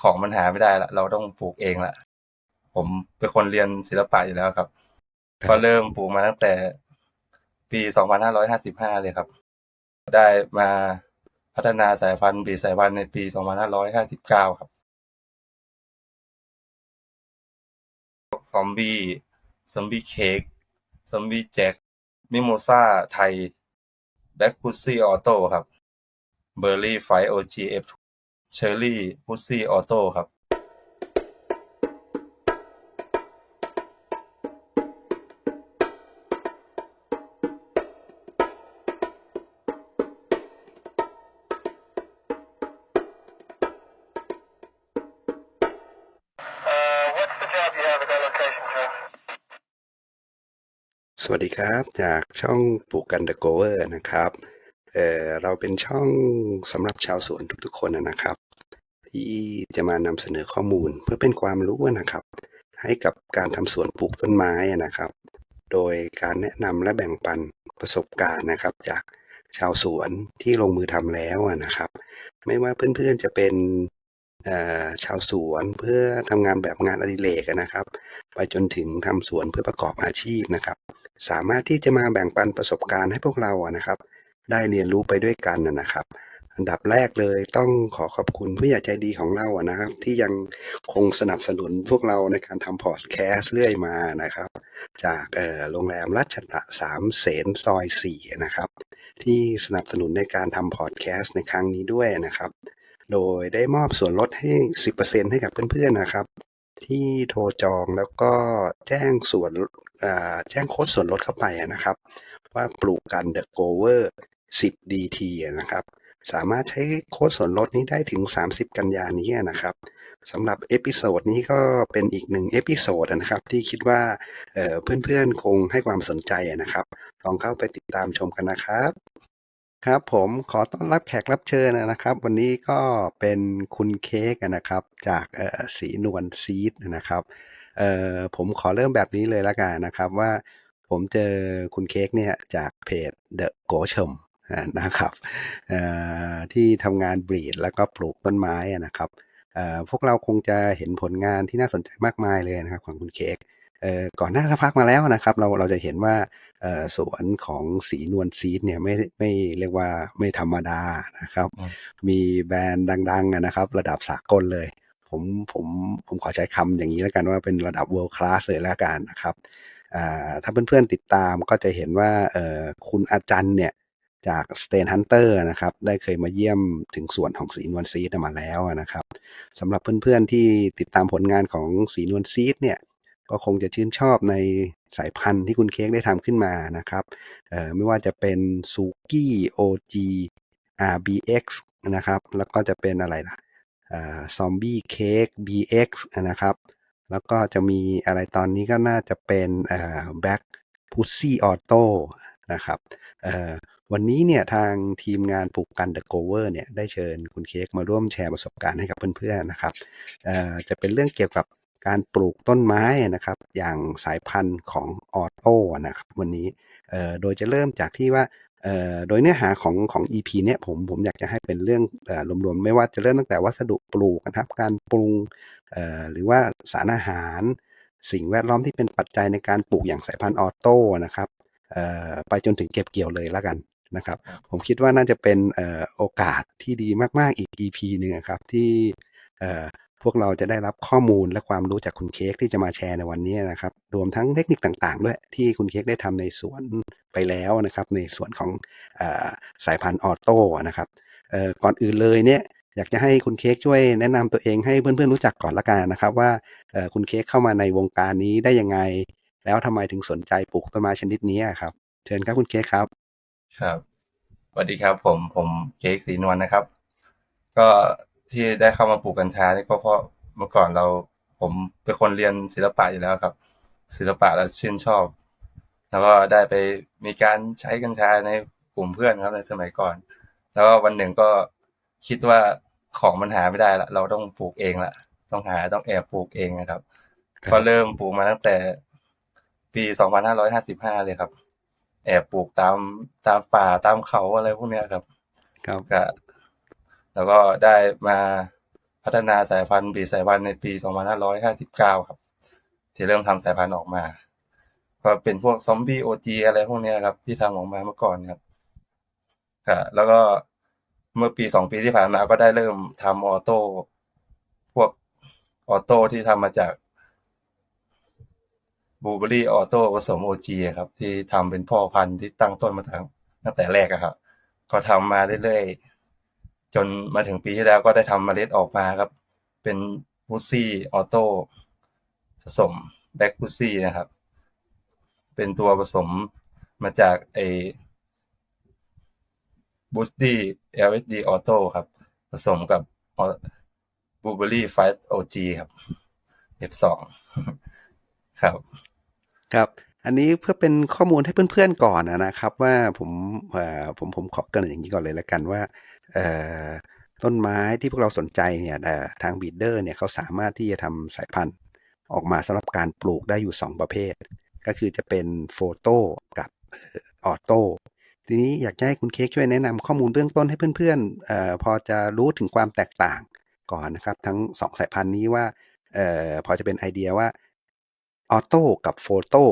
ของมันหาไม่ได้ละเราต้องปลูกเองละผมเป็นคนเรียนศิลปะอยู่แล้วครับครับ ก็เริ่มปลูกมาตั้งแต่ปี 2555 เลยครับ ได้มาพัฒนาสายพันธุ์บีสายพันธุ์ในปี 2559 ครับ ซอมบี้ ซอมบี้เค้ก ซอมบี้แจ็ค มิโมซาไทยแบ็คพุซซี่ออโต้ครับ เบอร์รี่ไฟโอจีเอฟ เชอร์รี่พุซซี่ออโต้ครับสวัสดีครับจากช่องปลูกกันเดอะโกเวอร์นะครับเออเราเป็นช่องสำหรับชาวสวนทุกๆคนนะครับ ที่จะมานำเสนอข้อมูลเพื่อเป็นความรู้นะครับ ให้กับการทำสวนปลูกต้นไม้นะครับ โดยการแนะนำและแบ่งปันประสบการณ์นะครับ จากชาวสวนที่ลงมือทำแล้วนะครับ ไม่ว่าเพื่อนๆจะเป็นชาวสวนเพื่อทำงานแบบงานอดิเรกนะครับ ไปจนถึงทำสวนเพื่อประกอบอาชีพนะครับ สามารถที่จะมาแบ่งปันประสบการณ์ให้พวกเราอะนะครับ ได้เรียนรู้ไปด้วยกันนะครับ อันดับแรกเลยต้องขอขอบคุณผู้ใหญ่ใจดีของเราอะนะครับ ที่ยังคงสนับสนุนพวกเราในการทำพอดแคสต์เรื่อยมานะครับ จากเอ่อโรงแรมรัชตะสามเสนซอยสี่นะครับ ที่สนับสนุนในการทำพอดแคสต์ในครั้งนี้ด้วยนะครับ โดยได้มอบส่วนลดให้ 10%ให้กับเพื่อนๆนะครับ ที่โทรจองแล้วก็แจ้งส่วนอ่าแจ้งโค้ดส่วนลดเข้าไปนะครับ ว่าปลูกกัน The Gover 10 DT นะครับ สามารถใช้โค้ดส่วนลดนี้ได้ถึง 30 กันยานี้นะครับสำหรับเอพิโซดนี้ก็เป็นอีกหนึ่งเอพิโซดนะครับ ที่คิดว่าเเพื่อนๆคงให้ความสนใจนะครับ ลองเข้าไปติดตามชมกันนะครับ ครับผมขอต้อนรับแขกรับเชิญนะครับ วันนี้ก็เป็นคุณเค้กนะครับ จากสีนวลซีดนะครับผมขอเริ่มแบบนี้เลยละกันนะครับว่าผมเจอคุณเค้กเนี่ยจากเพจ The Go c h u m นะครับเอ่อที่ทำงานบรีดแล้วก็ปลูกต้นไม้อะนะครับเอ่อพวกเราคงจะเห็นผลงานที่น่าสนใจมากมายเลยนะครับของคุณเค้กเอ่อก่อนหน้าสักพักมาแล้วนะครับ เราเราจะเห็นว่าเอ่อสวนของสีนวลซีดเนี่ยไม่ไม่เรียกว่าไม่ธรรมดานะครับอืมมีแบรนด์ดังๆอะนะครับ ระดับสากลเลย ผมผมผมขอใช้คำอย่างนี้แล้วกันว่าเป็นระดับ world class เลยแล้วกันนะครับอ่าถ้าเพื่อนๆติดตามก็จะเห็นว่าเอ่อคุณอาจารย์เนี่ย จากสเตนฮันเตอร์นะครับได้เคยมาเยี่ยมถึงสวนของสีนวลซีดมาแล้วนะครับสำหรับเพื่อนๆที่ติดตามผลงานของสีนวลซีดเนี่ยก็คงจะชื่นชอบในสายพันธุ์ที่คุณเค้กได้ทำขึ้นมานะครับเออไม่ว่าจะเป็นซูกี้ OG RBX นะครับแล้วก็จะเป็นอะไรล่ะซอมบี้เค้ก BX นะครับแล้วก็จะมีอะไรตอนนี้ก็น่าจะเป็นเอ่อ Black Pussy Auto นะครับเออ วันนี้เนี่ยทางทีมงานปลูกกัน The Gover เนี่ยได้เชิญคุณเค้กมาร่วมแชร์ประสบการณ์ให้กับเพื่อนๆนะครับเอ่อจะเป็นเรื่องเกี่ยวกับการปลูกต้นไม้นะครับ อย่างสายพันธุ์ของออโต้นะครับ วันนี้เอ่อโดยจะเริ่มจากที่ว่าเอ่อโดยเนื้อหาของของ EP เนี่ยผมผมอยากจะให้เป็นเรื่องเอ่อรวมๆ ไม่ว่าจะเริ่มตั้งแต่วัสดุปลูกนะครับ การปรุงเอ่อหรือว่าสารอาหาร สิ่งแวดล้อมที่เป็นปัจจัยในการปลูกอย่างสายพันธุ์ออโต้นะครับเอ่อไปจนถึงเก็บเกี่ยวเลยแล้วกัน นะครับ ผมคิดว่าน่าจะเป็นเอ่อโอกาสที่ดีมาก ๆ อีก EP หนึ่งอะครับที่เอ่อพวกเราจะได้รับข้อมูลและความรู้จากคุณเค้กที่จะมาแชร์ในวันนี้นะครับ รวมทั้งเทคนิคต่างๆ ด้วยที่คุณเค้กได้ทำในสวนไปแล้วนะครับ ในส่วนของเออสายพันธุ์ออโต้นะครับเอ่อก่อนอื่นเลยเนี่ยอยากจะให้คุณเค้กช่วยแนะนำตัวเองให้เพื่อนๆรู้จักก่อนละกันนะครับว่าเอ่อคุณเค้กเข้ามาในวงการนี้ได้ยังไง แล้วทำไมถึงสนใจปลูกต้นไม้ชนิดนี้อะครับ เชิญครับคุณเค้กครับ ครับสวัสดีครับ ผมผมเค้กสีนวลนะครับ ก็ที่ได้เข้ามาปลูกกัญชานี่ก็เพราะเมื่อก่อนเราผมเป็นคนเรียนศิลปะอยู่แล้วครับ ศิลปะแล้วชื่นชอบ แล้วก็ได้ไปมีการใช้กัญชาในกลุ่มเพื่อนครับในสมัยก่อน แล้วก็วันหนึ่งก็คิดว่าของมันหาไม่ได้ละเราต้องปลูกเองละต้องหาต้องแอบปลูกเองนะครับครับก็เริ่มปลูกมาตั้งแต่ปีสองพันห้าร้อยห้าสิบห้าเลยครับ แอบปลูกตามตามป่าตามเขาอะไรพวกเนี้ยครับ ครับก็แล้วก็ได้มาพัฒนาสายพันธุ์บีสายพันธุ์ในปี 2559 ครับ ที่เริ่มทำสายพันธุ์ออกมา ก็เป็นพวกซอมบี้โอจีอะไรพวกเนี้ยครับ ที่ทำออกมาเมื่อก่อนครับค่ะแล้วก็เมื่อปีสองปีที่ผ่านมาก็ได้เริ่มทำออโต้พวกออโต้ที่ทำมาจาก บูเบอรี่ออโต้ผสมโอจีครับ ที่ทำเป็นพ่อพันธุ์ที่ตั้งต้นมาตั้งตั้งแต่แรกอะครับ ก็ทำมาเรื่อยๆ จนมาถึงปีที่แล้วก็ได้ทำเมล็ดออกมาครับ เป็นบูซี่ออโต้ผสมแบ็กบูซี่นะครับ เป็นตัวผสมมาจากไอบูสตี้ LSD Auto ครับ ผสมกับบูเบอรี่ไฟต์ OG ครับ F2 ครับ ครับ อันนี้เพื่อเป็นข้อมูลให้เพื่อนๆก่อนนะครับว่าผมเอ่อผมผมขอเกรินอย่างนี้ก่อนเลยละกันว่าเอ่อต้นไม้ที่พวกเราสนใจเนี่ยเอ่อทางบีดเดอร์เนี่ยเขาสามารถที่จะทำสายพันธุ์ออกมาสำหรับการปลูกได้อยู่ 2 ประเภท ก็คือจะเป็นโฟโต้กับออโต้ทีนี้อยากจะให้คุณเค้กช่วยแนะนำข้อมูลเบื้องต้นให้เพื่อนๆออพอจะรู้ถึงความแตกต่างก่อนนะครับ ทั้งสองสายพันธุ์นี้ว่าออพอจะเป็นไอเดียว่า ออโต้กับโฟโต้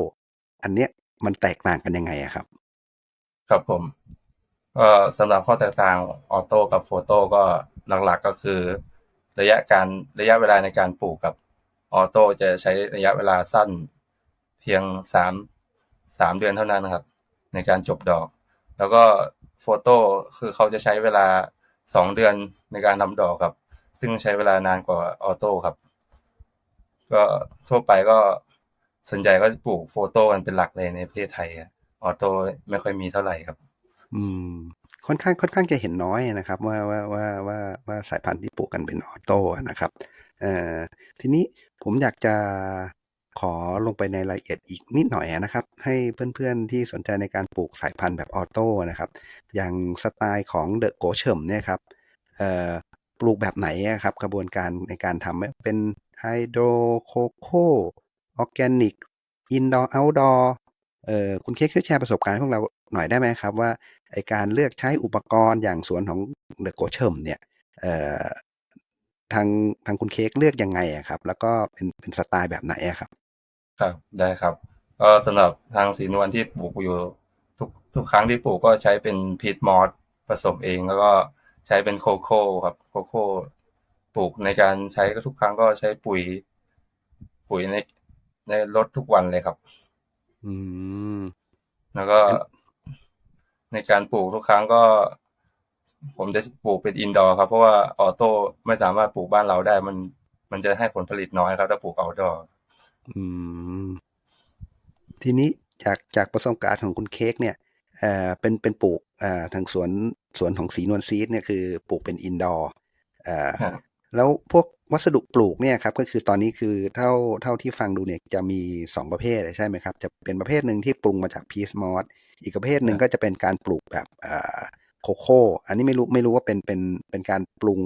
อันเนี้ยมันแตกต่างกันยังไงอะครับ ครับผมก็สำหรับข้อแตกต่างออโต้กับโฟโต้ก็หลักๆก็คือ ระยะการระยะเวลาในการปลูกกับออโต้จะใช้ระยะเวลาสั้นเพียงสามสามเดือนเท่านั้นครับ ในการจบดอก แล้วก็โฟโต้คือเขาจะใช้เวลาสองเดือนในการทำดอกครับ ซึ่งใช้เวลานานกว่าออโต้ครับ ก็ทั่วไปก็ ส่วนใหญ่ก็ปลูกโฟโต้กันเป็นหลักเลยในประเทศไทยอะออโต้ไม่ค่อยมีเท่าไหร่ครับ อืม ค่อนข้างค่อนข้างจะเห็นน้อยนะครับ ว่าว่าว่าว่าว่าสายพันธุ์ที่ปลูกกันเป็นออโต้นะครับเอ่อทีนี้ผมอยากจะขอลงไปในรายละเอียดอีกนิดหน่อยนะครับ ให้เพื่อนๆที่สนใจในการปลูกสายพันธุ์แบบออโต้นะครับ อย่างสไตล์ของเดอะโกเชิมเนี่ยครับเอ่อปลูกแบบไหนครับ กระบวนการในการทำเป็นไฮโดรโคโค ออร์แกนิกอินดอร์เอาท์ดอร์เอ่อคุณเค้กช่วยแชร์ประสบการณ์พวกเราหน่อยได้ไหมครับ ว่าไอการเลือกใช้อุปกรณ์อย่างสวนของเดอะโกเชิมเนี่ยเอ่อทางทางคุณเค้กเลือกยังไงอะครับ แล้วก็เป็นเป็นสไตล์แบบไหนอะครับ ครับได้ครับ ก็สำหรับทางสีนวลที่ปลูกอยู่ทุกทุกครั้งที่ปลูกก็ใช้เป็นพีทมอสผสมเองแล้วก็ใช้เป็นโคโค่ครับโคโค่ปลูกในการใช้ก็ทุกครั้งก็ใช้ปุ๋ย ปุ๋ยใน ในรถทุกวันเลยครับ อืม แล้วก็ในการปลูกทุกครั้งก็ ผมจะปลูกเป็นอินดอร์ครับ เพราะว่าออโต้ไม่สามารถปลูกบ้านเราได้ มัน มันจะให้ผลผลิตน้อยครับ ถ้าปลูกเอาดอร์อืม ทีนี้จากจากประสบการณ์ของคุณเค้กเนี่ยเอ่อเป็นเป็นปลูกเอ่อทางสวนสวนของสีนวลซีดเนี่ยคือปลูกเป็นอินดอร์เอ่อแล้วพวก วัสดุปลูกเนี่ยครับก็คือตอนนี้คือเท่าเท่าที่ฟังดูเนี่ยจะมี 2 ประเภทใช่ไหมครับ จะเป็นประเภทหนึ่งที่ปรุงมาจากพีสมอสอีกประเภทหนึ่งก็จะเป็นการปลูกแบบโคโค่อันนี้ไม่รู้ไม่รู้ว่าเป็นเป็นเป็นการปรุง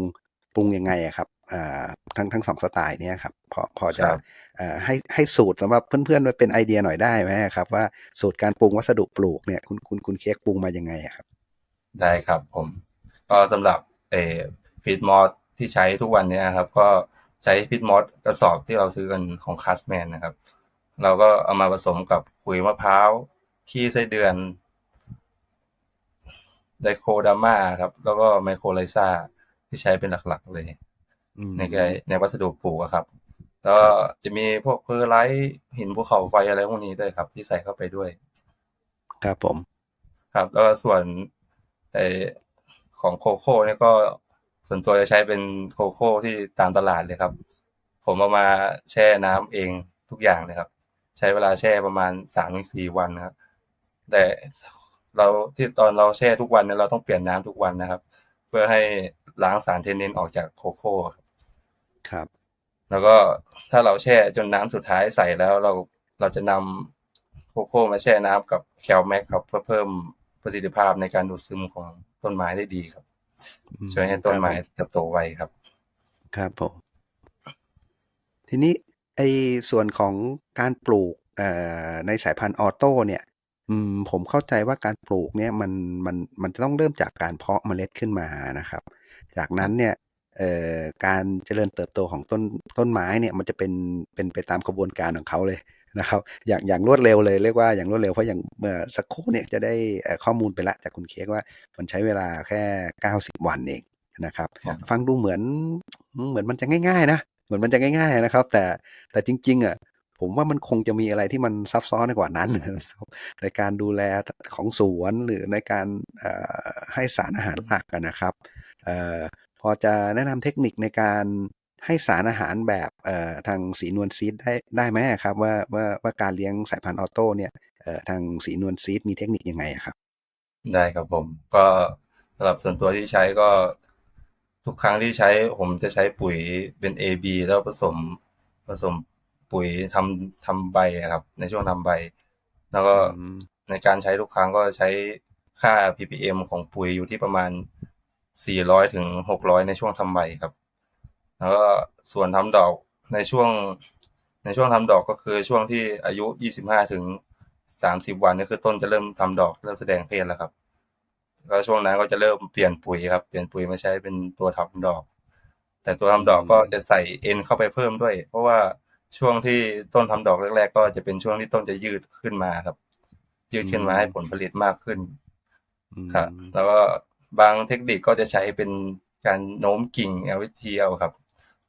ปรุงยังไงอะครับอ่าทั้งทั้งสองสไตล์เนี่ยครับพอพอจะครับเอ่อให้ให้สูตรสำหรับเพื่อนๆไว้เป็นไอเดียหน่อยได้ไหมครับ ว่าสูตรการปรุงวัสดุปลูกเนี่ยคุณคุณคุณเค้กปรุงมายังไงอะครับ ได้ครับผม ก็สำหรับเอพีทมอส ที่ใช้ทุกวันเนี้ครับ ก็ใช้พีทมอสกระสอบที่เราซื้อกันของคัสแมนนะครับ เราก็เอามาผสมกับปุ๋ยมะพร้าวขี้ไส้เดือนไดโคดาม่าครับ แล้วก็ไมโครไลซาที่ใช้เป็นหลักๆเลยอืมในการในวัสดุปลูกอะครับ แล้วก็จะมีพวกเพอร์ไลท์หินภูเขาไฟอะไรพวกนี้ด้วยครับ ที่ใส่เข้าไปด้วย ครับผม ครับ แล้วก็ส่วนไอของโคโค่เนี่ยก็ ส่วนตัวจะใช้เป็นโคโค่ที่ตามตลาดเลยครับ ผมเอามาแช่น้ำเองทุกอย่างเลยครับ ใช้เวลาแช่ประมาณสามถึงสี่วันนะครับ แต่เราที่ตอนเราแช่ทุกวันเนี่ยเราต้องเปลี่ยนน้ำทุกวันนะครับ เพื่อให้ล้างสารเทนนินออกจากโคโค่ครับ ครับ แล้วก็ถ้าเราแช่จนน้ำสุดท้ายใส่แล้วเราเราจะนำโคโค่มาแช่น้ำกับแคลแมกครับเพื่อเพิ่มประสิทธิภาพในการดูดซึมของต้นไม้ได้ดีครับ ช่วยให้ต้นไม้เติบโตไวครับ ครับผมทีนี้ไอส่วนของการปลูกเอ่อในสายพันธุ์ออโต้เนี่ยอืมผมเข้าใจว่าการปลูกเนี่ยมันมันมันจะต้องเริ่มจากการเพาะเมล็ดขึ้นมานะครับ จากนั้นเนี่ยเอ่อการเจริญเติบโตของต้นต้นไม้เนี่ยมันจะเป็นเป็นไปตามกระบวนการของเขาเลย นะครับอย่างอย่างรวดเร็วเลยเรียกว่าอย่างรวดเร็วเพราะอย่างเมื่อสักครู่เนี่ยจะได้เอ่อข้อมูลไปละจากคุณเค้กว่ามันใช้เวลาแค่ 90 วันเองนะครับครับ ฟังดูเหมือนเหมือนมันจะง่าย ๆ นะเหมือนมันจะง่าย ๆนะครับ แต่แต่จริง ๆอะผมว่ามันคงจะมีอะไรที่มันซับซ้อนกว่านั้นนะครับในการดูแลของสวนหรือในการเอ่อให้สารอาหารหลักอะนะครับเอ่อพอจะแนะนำเทคนิคในการ ให้สารอาหารแบบเอ่อทางสีนวลซีดได้ได้ไหมอะครับว่าว่าว่าการเลี้ยงสายพันธุ์ออโต้เนี่ยเอ่อทางสีนวลซีดมีเทคนิคยังไงอะครับ ได้ครับผม ก็สำหรับส่วนตัวที่ใช้ก็ทุกครั้งที่ใช้ผมจะใช้ปุ๋ยเป็น AB แล้วผสมผสมปุ๋ยทำทำใบอะครับ ในช่วงทำใบ แล้วก็อืมในการใช้ทุกครั้งก็ใช้ค่า ppm ของปุ๋ยอยู่ที่ประมาณ 400ถึง600 ในช่วงทำใบครับ แล้วก็ส่วนทำดอกในช่วงในช่วงทำดอกก็คือช่วงที่อายุ25ถึง30วันนี่คือต้นจะเริ่มทำดอกเริ่มแสดงเพศแล้วครับก็ช่วงนั้นก็จะเริ่มเปลี่ยนปุ๋ยครับเปลี่ยนปุ๋ยมาใช้เป็นตัวทำดอก แต่ตัวทำดอกก็จะใส่เอ็นเข้าไปเพิ่มด้วย เพราะว่าช่วงที่ต้นทำดอกแรก ๆ ก็จะเป็นช่วงที่ต้นจะยืดขึ้นมาครับ ยืดขึ้นมาให้ผลผลิตมากขึ้นอืมครับแล้วก็บางเทคนิคก็จะใช้เป็นการโน้มกิ่ง LVT เอาครับ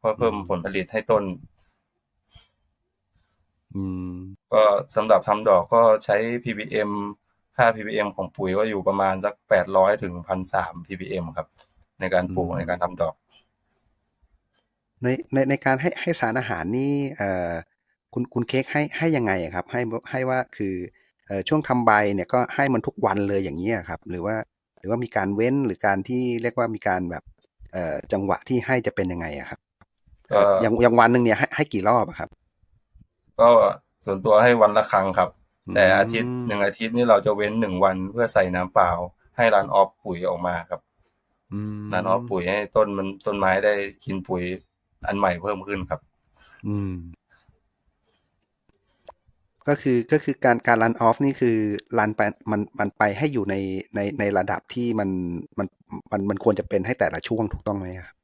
เพื่อเพิ่มผลผลิตให้ต้น อืม ก็สำหรับทำดอกก็ใช้ ppm ค่า ppm ของปุ๋ยก็อยู่ประมาณสักแปดร้อยถึงพันสาม ppm ครับ ในการปลูกอืม ในการทำดอก ในในในการให้ให้สารอาหารนี่เอ่อคุณคุณเค้กให้ให้ยังไงอะครับ ให้ให้ว่าคือเอ่อช่วงทำใบเนี่ยก็ให้มันทุกวันเลยอย่างนี้ยครับ หรือว่าหรือว่ามีการเว้นหรือการที่เรียกว่ามีการแบบเอ่อจังหวะที่ให้จะเป็นยังไงอะครับก็ อย่างอย่างวันหนึ่งเนี่ยให้ให้กี่รอบอะครับ ก็ส่วนตัวให้วันละครั้งครับอืมแต่อาทิตย์หนึ่งอาทิตย์นี่เราจะเว้นหนึ่งวันเพื่อใส่น้ำเปล่า ให้รันออฟปุ๋ยออกมาครับอืมรันออฟปุ๋ยให้ต้นมันต้นไม้ได้กินปุ๋ยอันใหม่เพิ่มขึ้นครับ อืม ก็คือก็คือการการรันออฟนี่คือรันไปมันมันไปให้อยู่ในในในระดับที่มันมันมันมันควรจะเป็นให้แต่ละช่วงถูกต้องไหมครับ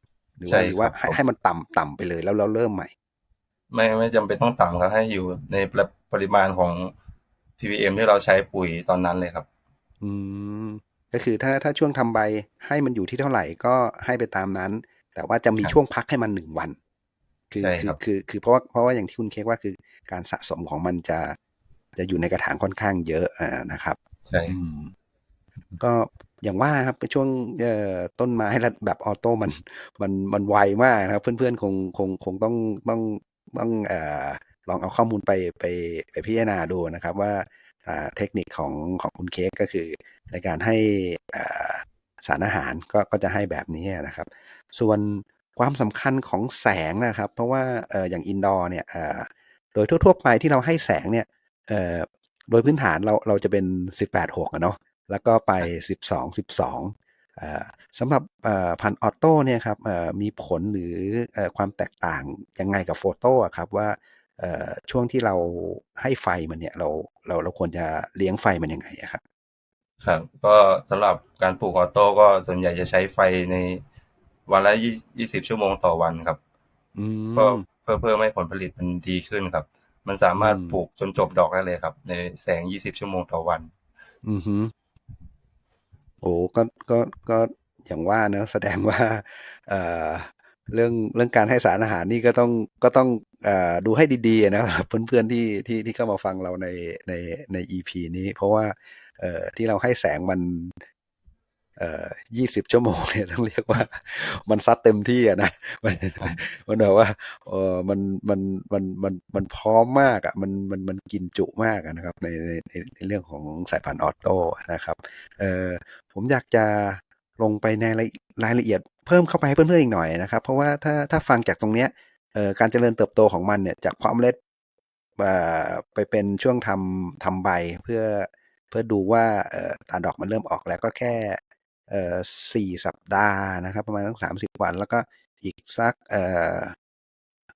หรือใช่ว่าหรือว่าครับให้ให้มันต่ำต่ำไปเลยแล้วเราเริ่มใหม่ ไม่ไม่จำเป็นต้องต่ำครับให้อยู่ในปริปริมาณของ ppm ที่เราใช้ปุ๋ยตอนนั้นเลยครับ อืมก็คือถ้าถ้าช่วงทำใบให้มันอยู่ที่เท่าไหร่ก็ให้ไปตามนั้น แต่ว่าจะมีครับช่วงพักให้มันหนึ่งวัน คือใช่คืครัอบคือคือเพราะว่าเพราะว่าอย่างที่คุณเค้กว่าคือการสะสมของมันจะจะอยู่ในกระถางค่อนข้างเยอะอ่านะครับ ใช่อืมก็ อย่างว่าครับเป็นช่วงเอ่อต้นไม้ระแบบออโต้มันมันมันไวมากนะครับ เพื่อนๆคงคงคงต้องต้องต้องเอ่อลองเอาข้อมูลไปไปไปพิจารณาดูนะครับว่าเทคนิคของของคุณเค้กก็คือ ในการให้สารอาหารก็ก็จะให้แบบนี้นะครับ ส่วนความสำคัญของแสงนะครับ เพราะว่าอย่างอินดอร์เนี่ยโดยทั่วๆไปที่เราให้แสงเนี่ยโดยพื้นฐานเราเราจะเป็น 18 6อะเนาะ แล้วก็ไป 12 12อ่าสำหรับเอ่อพันธุ์ออโต้เนี่ยครับเอ่อมีผลหรือเอ่อความแตกต่างยังไงกับโฟโต้อะครับว่าเอ่อช่วงที่เราให้ไฟมันเนี่ยเราเราเราควรจะเลี้ยงไฟมันยังไงอะครับครับก็สำหรับการปลูกออโต้ก็ส่วนใหญ่จะใช้ไฟในวันละยี่สิบชั่วโมงต่อวันครับอืมก็เพื่อเพิ่มให้ผลผลิตมันดีขึ้นครับ มันสามารถอืมปลูกจนจบดอกได้เลยครับ ในแสงยี่สิบชั่วโมงต่อวัน อือฮึ โอ้ก็ก็ก็อย่างว่าเนอะแสดงว่าเอ่อเรื่องเรื่องการให้สารอาหารนี่ก็ต้องก็ต้องเอ่อดูให้ดีๆนะครับเพื่อนๆที่ที่ที่เข้ามาฟังเราในในใน EP นี้ เพราะว่าเอ่อที่เราให้แสงมัน ยี่สิบชั่วโมงเนี่ยต้องเรียกว่า มันซัดเต็มที่อะนะมันมันแบบว่าเออมันมันมันมันมันพร้อมมากอะมันมันมันกินจุมากอะนะครับในในในในเรื่องของสายพันธุ์ออโต้นะครับเอ่อผมอยากจะลงไปในรายรายละเอียดเพิ่มเข้าไปให้เพื่อนๆอีกหน่อยนะครับ เพราะว่าถ้าถ้าฟังจากตรงเนี้ยเอ่อการเจริญเติบโตของมันเนี่ยจากเพาะเมล็ดเอ่อไปเป็นช่วงทำทำใบเพื่อเพื่อดูว่าเอ่อตาดอกมันเริ่มออกแล้วก็แค่ เอ่อสี่สัปดาห์นะครับประมาณทั้งสามสิบวัน แล้วก็อีกสักเอ่อ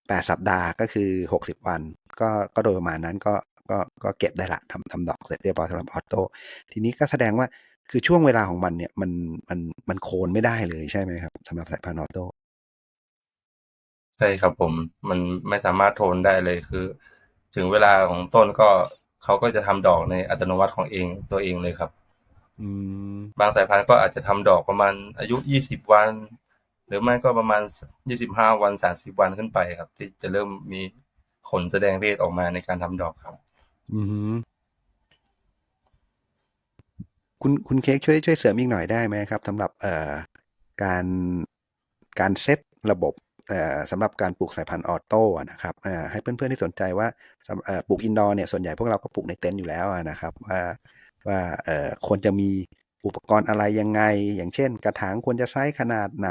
แปดสัปดาห์ก็คือหกสิบวัน ก็ก็โดยประมาณนั้นก็ก็ก็เก็บได้ละทำทำดอกเสร็จเรียบร้อยสำหรับออโต้ทีนี้ก็แสดงว่าคือช่วงเวลาของมันเนี่ยมันมันมันโคนไม่ได้เลยใช่ไหมครับสำหรับสายพันธุ์ออโต้ใช่ครับผมมันไม่สามารถโทนได้เลยคือ ถึงเวลาของต้นก็เขาก็จะทำดอกในอัตโนมัติของเองตัวเองเลยครับ บางสายพันธุ์ก็อาจจะทำดอกประมาณอายุยี่สิบวัน หรือไม่ก็ประมาณยี่สิบห้าวันสามสิบวันขึ้นไปครับ ที่จะเริ่มมีขนแสดงเพศออกมาในการทำดอกครับ อือหือคุณคุณเค้กช่วยช่วยเสริมอีกหน่อยได้ไหมครับสำหรับเอ่อการการเซตระบบเอ่อสำหรับการปลูกสายพันธุ์ออโต้อะนะครับเอ่อให้เพื่อนๆที่สนใจว่าสำเอ่อปลูกอินดอร์เนี่ยส่วนใหญ่พวกเราก็ปลูกในเต็นท์อยู่แล้วอะนะครับว่า ว่าเอ่อควรจะมีอุปกรณ์อะไรยังไง อย่างเช่น กระถางควรจะไซส์ขนาดไหน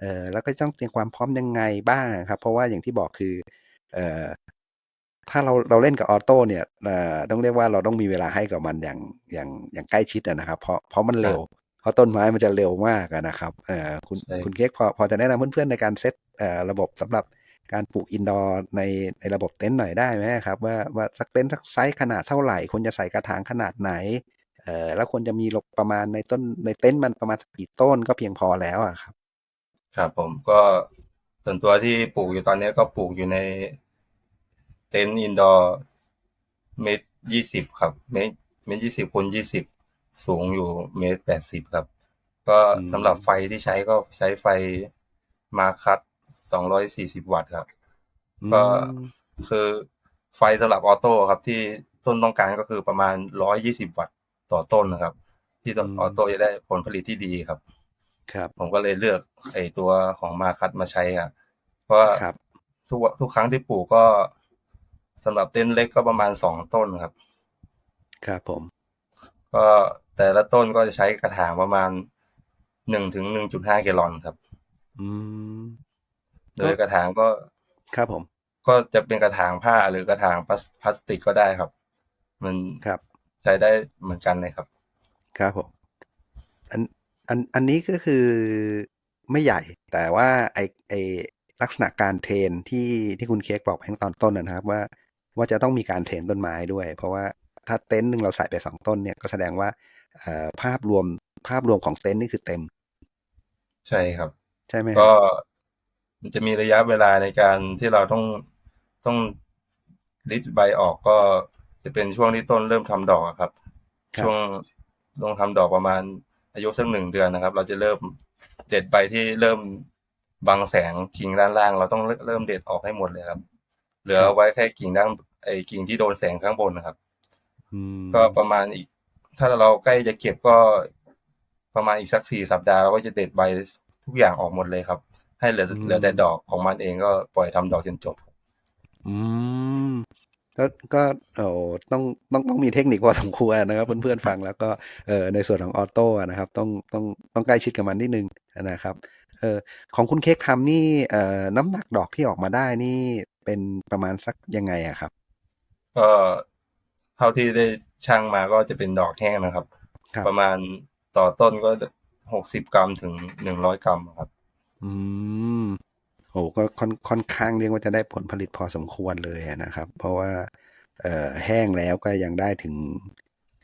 เอ่อแล้วก็ต้องเตรียมความพร้อมยังไงบ้างครับ เพราะว่าอย่างที่บอกคือเอ่อถ้าเราเราเล่นกับออโต้เนี่ยเอ่อต้องเรียกว่าเราต้องมีเวลาให้กับมันอย่างอย่างอย่างใกล้ชิดอะนะครับ เพราะเพราะมันเร็ว เพราะต้นไม้มันจะเร็วมากอะนะครับเอ่อคุณใช่คุณเค้กพอพอจะแนะนำเพื่อนๆในการเซตเอ่อระบบสำหรับ การปลูกอินดอร์ในในระบบเต็นท์หน่อยได้ไหมครับ ว่าว่าสักเต็นท์สักไซส์ขนาดเท่าไหร่ควรจะใส่กระถางขนาดไหนเอ่อแล้วควรจะมีหลบประมาณในต้นในเต็นท์มันประมาณสักกี่ต้นก็เพียงพอแล้วอะครับ ครับผมก็ส่วนตัวที่ปลูกอยู่ตอนนี้ก็ปลูกอยู่ในเต็นท์อินดอร์เมตรยี่สิบครับ เมตรเมตรยี่สิบคูณยี่สิบสูงอยู่เมตรแปดสิบครับ ก็อืมสำหรับไฟที่ใช้ก็ใช้ไฟมาคัด สองร้อยสี่สิบวัตต์ครับ ก็อืมคือไฟสำหรับออโต้ครับ ที่ต้นต้องการก็คือประมาณร้อยยี่สิบวัตต์ต่อต้นนะครับ ที่ต้นออโต้จะได้ผลผลิตที่ดีครับ ครับ ผมก็เลยเลือกไอตัวของมาคัดมาใช้อะเพราะว่าครับทุกวทุกครั้งที่ปลูกก็สำหรับเต้นท์เล็กก็ประมาณสองต้นครับ ครับผม ก็แต่ละต้นก็จะใช้กระถางประมาณหนึ่งถึงหนึ่งจุดห้าแกลลอนครับ อืม โดยกระถางก็ครับผม ก็จะเป็นกระถางผ้าหรือกระถางพลาสพลาสติกก็ได้ครับ มันครับใช้ได้เหมือนกันเลยครับ ครับผมอันอันอันนี้ก็คือไม่ใหญ่แต่ว่าไอไอลักษณะการเทรนที่ที่คุณเค้กบอกไปตั้งตอนต้นนะนะครับว่าว่าจะต้องมีการเทรนต้นไม้ด้วย เพราะว่าถ้าเต็นท์หนึ่งเราใส่ไปสองต้นเนี่ยก็แสดงว่าเอ่อภาพรวมภาพรวมของเต็นท์นี่คือเต็ม ใช่ครับ ใช่ไหมคก็รับ มันจะมีระยะเวลาในการที่เราต้องต้องริดใบออกก็จะเป็นช่วงที่ต้นเริ่มทำดอกอะครับครับ ช่วงต้องทำดอกประมาณอายุสักหนึ่งเดือนนะครับ เราจะเริ่มเด็ดใบที่เริ่มบังแสงกิ่งด้านล่าง เราต้องเริ่มเด็ดออกให้หมดเลยครับ เหลือไว้แค่กิ่งด้านไอ้กิ่งที่โดนแสงข้างบนนะครับอืมก็ประมาณอีก ถ้าเราใกล้จะเก็บก็ประมาณอีกสักสี่สัปดาห์เราก็จะเด็ดใบทุกอย่างออกหมดเลยครับ ให้เหลือเหลือแต่ดอกของมันเองก็ปล่อยทำดอกจนจบ อืมก็ก็โอ้ต้องต้องต้องมีเทคนิคพอสมควรนะครับ เพื่อนๆฟังแล้วก็เอ่อในส่วนของออโต้นะครับ ต้องต้องต้องใกล้ชิดกับมันนิดนึงนะครับเออของคุณเค้กทำนี่เอ่อน้ำหนักดอกที่ออกมาได้นี่เป็นประมาณสักยังไงอะครับ ก็เท่าที่ได้ช่างมาก็จะเป็นดอกแห้งนะครับครับประมาณต่อต้นก็หกสิบกรัมถึงหนึ่งร้อยกรัมครับ อืม โอ้ก็ค่อนค่อนข้างเรียกว่าจะได้ผลผลิตพอสมควรเลยนะครับ เพราะว่า เอ่อแห้งแล้วก็ยังได้ถึง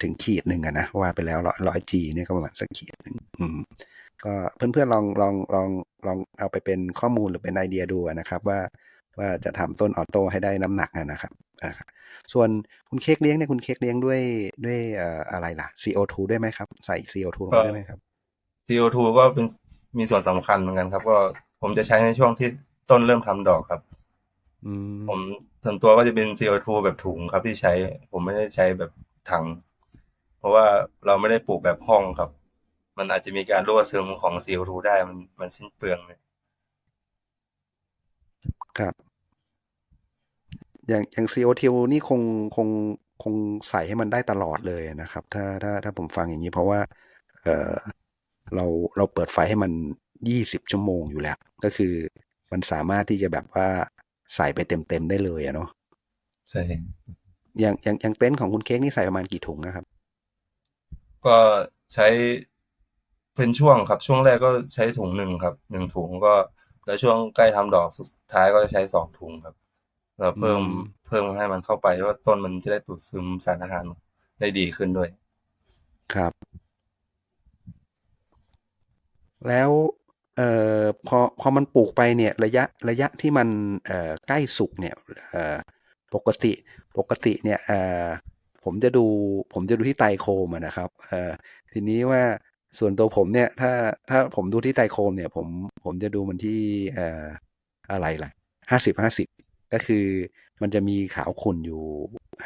ถึงขีดหนึ่งอะนะว่าไปแล้วร้อยร้อยจีเนี่ยก็ประมาณสักขีดหนึ่งอืมก็เพื่อนๆลองลองลองลองเอาไปเป็นข้อมูลหรือเป็นไอเดียดูนะครับว่าว่าจะทำต้นออโต้ให้ได้น้ำหนักนะครับนะครับ ส่วนคุณเค้กเลี้ยงเนี่ยคุณเค้กเลี้ยงด้วยด้วยอะไรล่ะ CO2 ด้วยไหมครับ ใส่ CO2 ลงไปได้ไหมครับ CO2 ก็เป็น มีส่วนสำคัญเหมือนกันครับ ก็ผมจะใช้ในช่วงที่ต้นเริ่มทำดอกครับอืมผมส่วนตัวก็จะเป็น CO2 แบบถุงครับที่ใช้ ผมไม่ได้ใช้แบบถัง เพราะว่าเราไม่ได้ปลูกแบบห้องครับ มันอาจจะมีการรั่วซึมของ CO2 ได้มันมันสิ้นเปลืองเลยครับ อย่างอย่าง CO2 นี่คงคงคงใส่ให้มันได้ตลอดเลยนะครับ ถ้าถ้าถ้าผมฟังอย่างนี้เพราะว่า เออ เราเราเปิดไฟให้มันยี่สิบชั่วโมงอยู่แล้ว ก็คือมันสามารถที่จะแบบว่าใส่ไปเต็มเต็มๆได้เลยอะเนาะใช่อย่างอย่างอย่างเต็นท์ของคุณเค้กนี่ใส่ประมาณกี่ถุงนะครับ ก็ใช้เป็นช่วงครับ ช่วงแรกก็ใช้ถุงหนึ่งครับหนึ่งถุงก็ แล้วช่วงใกล้ทำดอกสุดท้ายก็จะใช้สองถุงครับเราเพิ่มอืมเพิ่มให้มันเข้าไปว่าต้นมันจะได้ดูดซึมสารอาหารได้ดีขึ้นด้วย ครับ แล้วเอ่อพอพอมันปลูกไปเนี่ยระยะระยะที่มันเอ่อใกล้สุกเนี่ยเอ่อปกติปกติเนี่ยเอ่อผมจะดูผมจะดูที่ไตรโคมนะครับเอ่อทีนี้ว่าส่วนตัวผมเนี่ยถ้าถ้าผมดูที่ไตรโคมเนี่ยผมผมจะดูมันที่เอ่ออะไรล่ะห้าสิบห้าสิบก็คือมันจะมีขาวขุ่นอยู่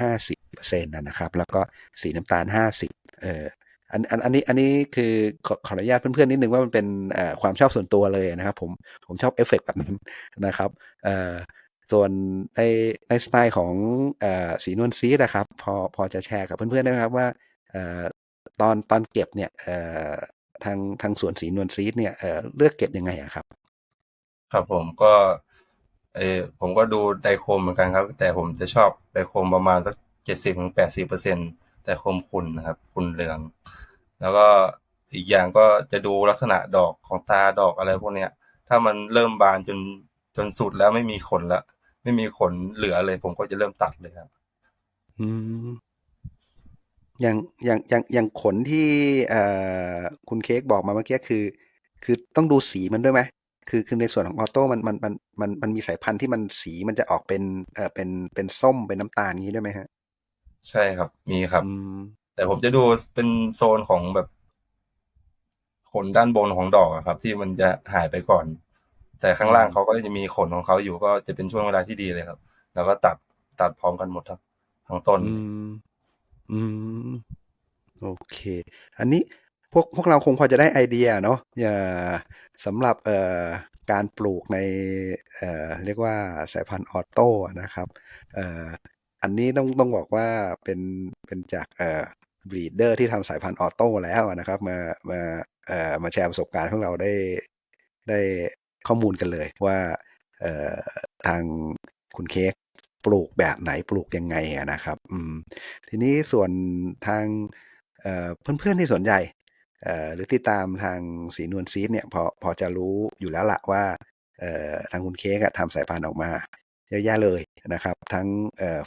ห้าสิบเปอร์เซ็นต์นะครับ แล้วก็สีน้ำตาลห้าสิบเอ่อ อันอันอันนี้อันนี้คือขอขออนุญาตเพื่อนๆนิดนึงว่ามันเป็นความชอบส่วนตัวเลยนะครับผมผมชอบเอฟเฟกต์แบบนั้นนะครับส่วนในในสไตล์ของอสีนวลซีดนะครับ พอพอจะแชร์กับเพื่อนๆได้ไหมครับว่าอตอนตอนเก็บเนี่ยทางทางสวนสีนวลซีดเนี่ยเลือกเก็บยังไงอะครับ ครับผมก็เออผมก็ดูไดโคมเหมือนกันครับ แต่ผมจะชอบไดโคมประมาณสักเจ็ดสิบถึงแปดสิบเปอร์เซ็นไดโคมคุณนะครับ คุณเหลือง แล้วก็อีกอย่างก็จะดูลักษณะดอกของตาดอกอะไรพวกเนี้ย ถ้ามันเริ่มบานจนจนสุดแล้วไม่มีขนละ ไม่มีขนเหลือเลย ผมก็จะเริ่มตัดเลยครับ อืมอย่างอย่างอย่างอย่างขนที่เอ่อคุณเค้กบอกมาเมื่อกี้คือ คือต้องดูสีมันด้วยไหมคือคือในส่วนของออโต้มันมันมันมันมันมีสายพันธุ์ที่มันสีมันจะออกเป็นเอ่อเป็นเป็นส้มเป็นน้ำตาลงนี้ได้ไหมฮะ ใช่ครับ มีครับ อืม แต่ผมจะดูเป็นโซนของแบบขนด้านบนของดอกอะครับ ที่มันจะหายไปก่อน แต่ข้างล่างเขาก็จะมีขนของเขาอยู่ก็จะเป็นช่วงเวลาที่ดีเลยครับ แล้วก็ตัดตัดพร้อมกันหมดครับทั้งต้นอืมอืม โอเค อันนี้พวกพวกเราคงพอจะได้ไอเดียเนาะอย่าสำหรับเอ่อการปลูกในเอ่อเรียกว่าสายพันธุ์ออโต้นะครับเอันนี้ต้องต้องบอกว่าเป็นเป็นจากเอ่อบรีดเดอร์ที่ทำสายพันธุ์ออโต้แล้วนะครับ มามาเอ่อมาแชร์ประสบการณ์พวกเราได้ได้ข้อมูลกันเลยว่าเอ่อทางคุณเค้กปลูกแบบไหนปลูกยังไงนะครับอืมทีนี้ส่วนทางเอ่อเพื่อนๆที่สนใจเอ่อหรือติดตามทางสีนวลซีดเนี่ยพอพอจะรู้อยู่แล้วละว่าเอ่อทางคุณเค้กทำสายพันธุ์ออกมา เยอะแยะเลยนะครับ ทั้ง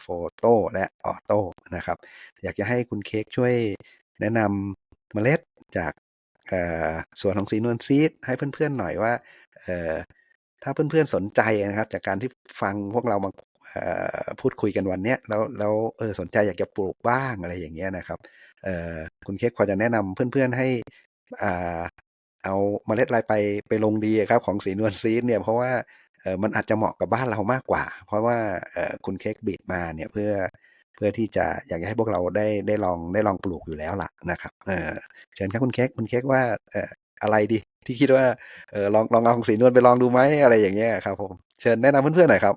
โฟโต้และออโต้นะครับ อยากจะให้คุณเค้กช่วยแนะนำเมล็ดจากส่วนของสีนวลซีดให้เพื่อนๆหน่อยว่าถ้าเพื่อนๆสนใจนะครับ จากการที่ฟังพวกเรามาพูดคุยกันวันเนี้ยแล้วแล้วเออสนใจอยากจะปลูกบ้างอะไรอย่างเงี้ยนะครับเออคุณเค้กพอจะแนะนำเพื่อนๆให้อ่าเอาเมล็ดอะไรไปไปลงดีครับของสีนวลซีดเนี่ยเพราะว่า มันอาจจะเหมาะกับบ้านเรามากกว่า เพราะว่าคุณเค้กบีดมาเนี่ยเพื่อเพื่อที่จะอยากจะให้พวกเราได้ได้ลองได้ลองปลูกอยู่แล้วล่ะนะครับเชิญครับคุณเค้กคุณเค้กว่าอะไรดีที่คิดว่าเออลองลองเอาของสีนวลไปลองดูไหมอะไรอย่างเงี้ยครับผมเชิญแนะนำเพื่อนๆหน่อยครับ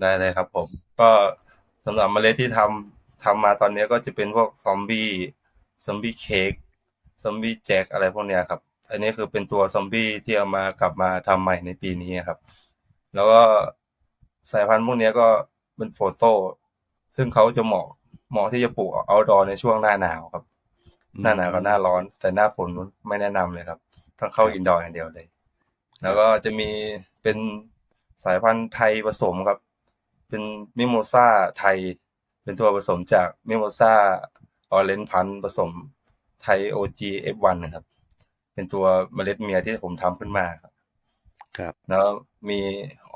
ได้เลยครับผม ก็สำหรับเมล็ดที่ทำทำมาตอนนี้ก็จะเป็นพวกซอมบี้ซอมบี้เค้กซอมบี้แจ็คอะไรพวกเนี้ยครับ อันนี้คือเป็นตัวซอมบี้ที่เอามากลับมาทำใหม่ในปีนี้ครับ แล้วก็สายพันธุ์พวกเนี้ยก็เป็นโฟโต้ซึ่งเขาจะเหมาะเหมาะที่จะปลูกเอาดอในช่วงหน้าหนาวครับ หน้าหนาวกับหน้าร้อน แต่หน้าฝนไม่แนะนำเลยครับต้องเข้าอินดอร์อย่างเดียวเลย แล้วก็จะมีเป็นสายพันธุ์ไทยผสมครับ เป็นมิโมซาไทย เป็นตัวผสมจากมิโมซาออเรนพันผสมไทย OG F1 นะครับ เป็นตัวเมล็ดเมียที่ผมทำขึ้นมาครับ ครับ แล้ว มี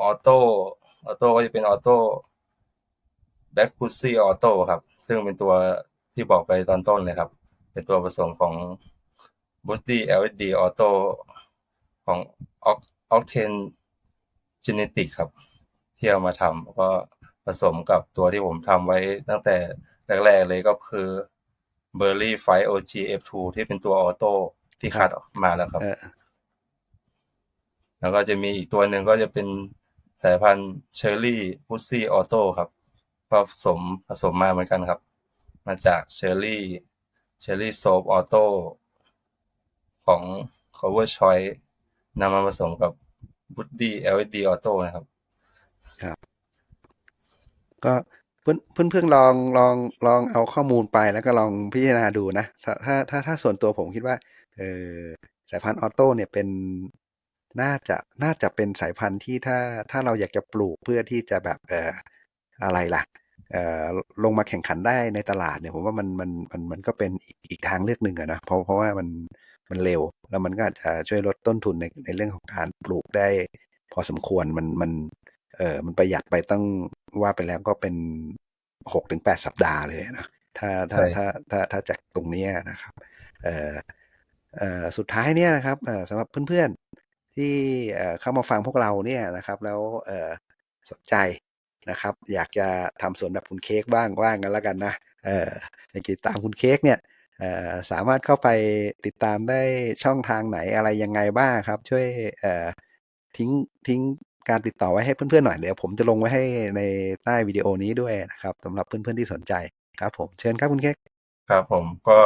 ออโต้ออโต้ก็จะเป็นออโต้แบ็กพุซซี่ออโต้ครับ ซึ่งเป็นตัวที่บอกไปตอนต้นเลยครับ เป็นตัวผสมของ b o o s t y LED Auto ของ Octane Genetic ครับ ที่เอามาทำแล้วก็ผสมกับตัวที่ผมทำไว้ตั้งแต่แรกๆเลยก็คือ b e r r y Fight OG F2 ที่เป็นตัวออโต้ที่คัดออกมาแล้วครับเออ แล้วก็จะมีอีกตัวหนึ่งก็จะเป็นสายพันธุ์เชอร์รี่พุซซี่ออโต้ครับก็ผสมผสมมาเหมือนกันครับ มาจากเชอร์รี่เชอร์รี่โซฟออโต้ของ Cover Choice นำมาผสมกับ b o o d y LED Auto นะครับ ก็เพื่อนเพื่อนเพื่อนลองลองลองเอาข้อมูลไปแล้วก็ลองพิจารณาดูนะ ถ้าถ้าถ้าถ้าส่วนตัวผมคิดว่า เออสายพันธุ์ออโต้เนี่ยเป็น น่าจะน่าจะเป็นสายพันธุ์ที่ถ้าถ้าเราอยากจะปลูกเพื่อที่จะแบบเอออะไรล่ะเออลงมาแข่งขันได้ในตลาดเนี่ยผมว่ามันมันมันมันก็เป็นอีกอีกทางเลือกหนึ่งอะนะเพราะเพราะว่ามันมันเร็ว แล้วมันก็อาจจะช่วยลดต้นทุนในในเรื่องของการปลูกได้ พอสมควรมันมันเออมันประหยัดไปต้องว่าไปแล้วก็เป็นหกถึงแปดสัปดาห์เลยนะถ้าถ้าใช่ถ้าถ้าถ้าจากตรงเนี้ยนะครับเอ่อเอ่อสุดท้ายเนี่ยนะครับเอ่อสำหรับเพื่อนๆ ที่เข้ามาฟังพวกเราเนี่ยนะครับ แล้วสนใจนะครับ อยากจะทำสวนแบบคุณเค้กบ้างว่างกันแล้วกันนะเอออยากติดตามคุณเค้กเนี่ยสามารถเข้าไปติดตามได้ช่องทางไหนอะไรยังไงบ้างครับ ช่วยทิ้งทิ้งการติดต่อไว้ให้เพื่อนๆหน่อยเดี๋ยวผมจะลงไว้ให้ในใต้วิดีโอนี้ด้วยนะครับสำหรับเพื่อนๆที่สนใจครับ ผมเชิญครับคุณเค้กครับผมก็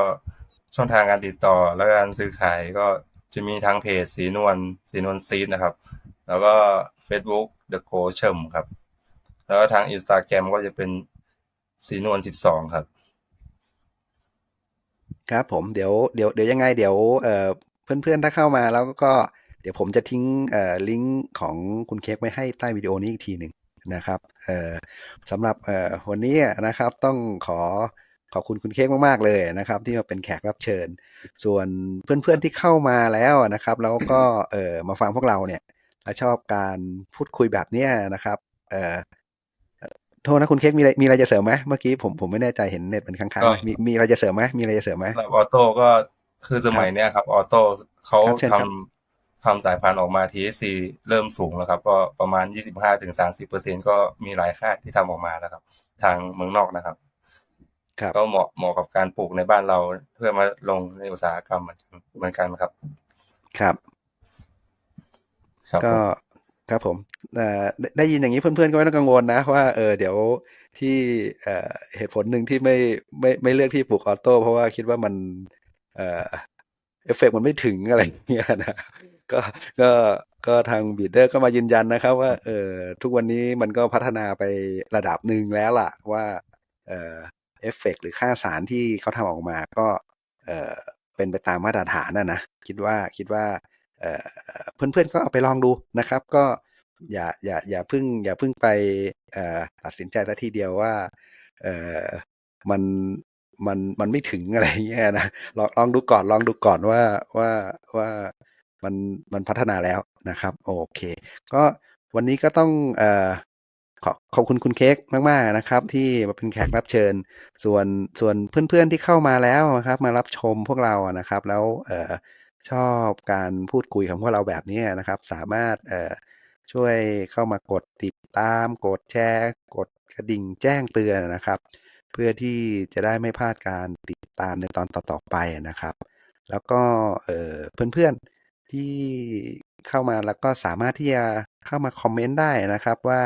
ช่องทางการติดต่อและการซื้อขายก็ จะมีทางเพจสีนวลสีนวลซีดนะครับ แล้วก็ Facebook The g o c h e m ครับ แล้วก็ทาง Instagram ก็จะเป็นสีนวลสิบสองครับ ครับผมเดี๋ยวเดี๋ยวเดี๋ยวยังไงเดี๋ยวเอ่อเพื่อนๆถ้าเข้ามาแล้วก็เดี๋ยวผมจะทิ้งเอ่อลิงก์ของคุณเค้กไว้ให้ใต้วิดีโอนี้อีกทีหนึ่งนะครับเอ่อสำหรับเอ่อวันนี้นะครับต้องขอ ขอบคุณคุณเค้กมากๆเลยนะครับ ที่มาเป็นแขกรับเชิญ ส่วนเพื่อนๆที่เข้ามาแล้วนะครับ แล้วก็เอ่อมาฟังพวกเราเนี่ยและชอบการพูดคุยแบบเนี้ยนะครับเอ่อเอ่อโทษนะคุณเค้กมีอะไรมีอะไรจะเสริมไหมเมื่อกี้ผมผมไม่แน่ใจเห็นเน็ตเป็นค้างๆไหมก็มีมีอะไรจะเสริมไหมมีอะไรจะเสริมไหมสำหรับออโต้ก็คือสมัยเนี้ยครับออโต้เขาครับเชิญทครับำทำสายพันธุ์ออกมา TSC เริ่มสูงแล้วครับ ก็ประมาณ 25-30%เปอร์เซ็นก็มีหลายค่ายที่ทำออกมาแล้วครับ ทางเมืองนอกนะครับ ครับ ก็เหมาะเหมาะกับการปลูกในบ้านเราเพื่อมาลงในอุตสาหกรรมเหมือนกันเหมือนกันครับครับ ครับ ก็ผมครับผมเอ่อได้ได้ยินอย่างนี้เพื่อนๆก็ไม่ต้องกังวลนะว่าเออเดี๋ยวที่เอ่อเหตุผลหนึ่งที่ไม่ไม่ไม่เลือกที่ปลูกออโต้เพราะว่าคิดว่ามันเอ่อเอฟเฟกต์มันไม่ถึงอะไรอย่างเงี้ยนะก็ก็ก็ทางบีดเดอร์ก็มายืนยันนะครับ ว่าเออทุกวันนี้มันก็พัฒนาไประดับหนึ่งแล้วล่ะว่าเออ เอฟเฟกต์หรือค่าสารที่เขาทำออกมา ก็เออเป็นไปตามมาตรฐานนะนะคิดว่าคิดว่าเออเพื่อนๆก็เอาไปลองดูนะครับ ก็อย่าอย่าอย่าพึ่ง อย่าพึ่งไปเออตัดสินใจแต่ทีเดียวว่าเออมันมันมันไม่ถึงอะไรเงี้ยนะลองลองดูก่อนลองดูก่อนว่าว่าว่ามันมันพัฒนาแล้วนะครับ โอเค ก็วันนี้ก็ต้องเอ่อ ขอขอบคุณคุณเค้กมาก ๆ นะครับ ที่มาเป็นแขกรับเชิญ ส่วนส่วนเพื่อน ๆ ที่เข้ามาแล้วนะครับ มารับชมพวกเราอะนะครับ แล้วเอ่อชอบการพูดคุยของพวกเราแบบนี้นะครับ สามารถเอ่อช่วยเข้ามากดติดตาม กดแชร์ กดกระดิ่งแจ้งเตือนนะครับ เพื่อที่จะได้ไม่พลาดการติดตามในตอนต่อ ๆ ไปนะครับ แล้วก็เอ่อเพื่อนๆที่เข้ามาแล้วก็สามารถที่จะเข้ามาคอมเมนต์ได้นะครับว่า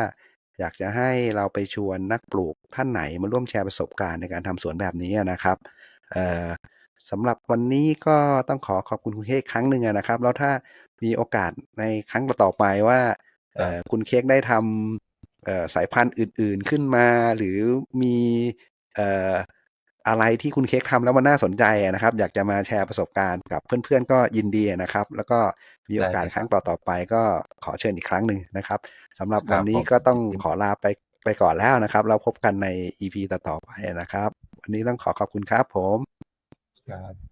อยากจะให้เราไปชวนนักปลูกท่านไหนมาร่วมแชร์ประสบการณ์ในการทำสวนแบบนี้นะครับเอ่อสำหรับวันนี้ก็ต้องขอขอบคุณคุณเค้กครั้งหนึ่งอะนะครับ แล้วถ้ามีโอกาสในครั้งต่อๆไปว่าเอ่อคุณเค้กได้ทำเอ่อสายพันธุ์อื่น ๆขึ้นมา หรือมีเอ่ออะไรที่คุณเค้กทำแล้วมันน่าสนใจอะนะครับ อยากจะมาแชร์ประสบการณ์กับเพื่อนๆก็ยินดีนะครับ แล้วก็มีโอกาสได้เลยครั้งต่อๆไปก็ขอเชิญอีกครั้งหนึ่งนะครับสำหรับครัวับนนี้ผมก็ต้องขอลาไปไปก่อนแล้วนะครับ เราพบกันใน EP ต่อๆไปนะครับ วันนี้ต้องขอขอบคุณครับผมครับ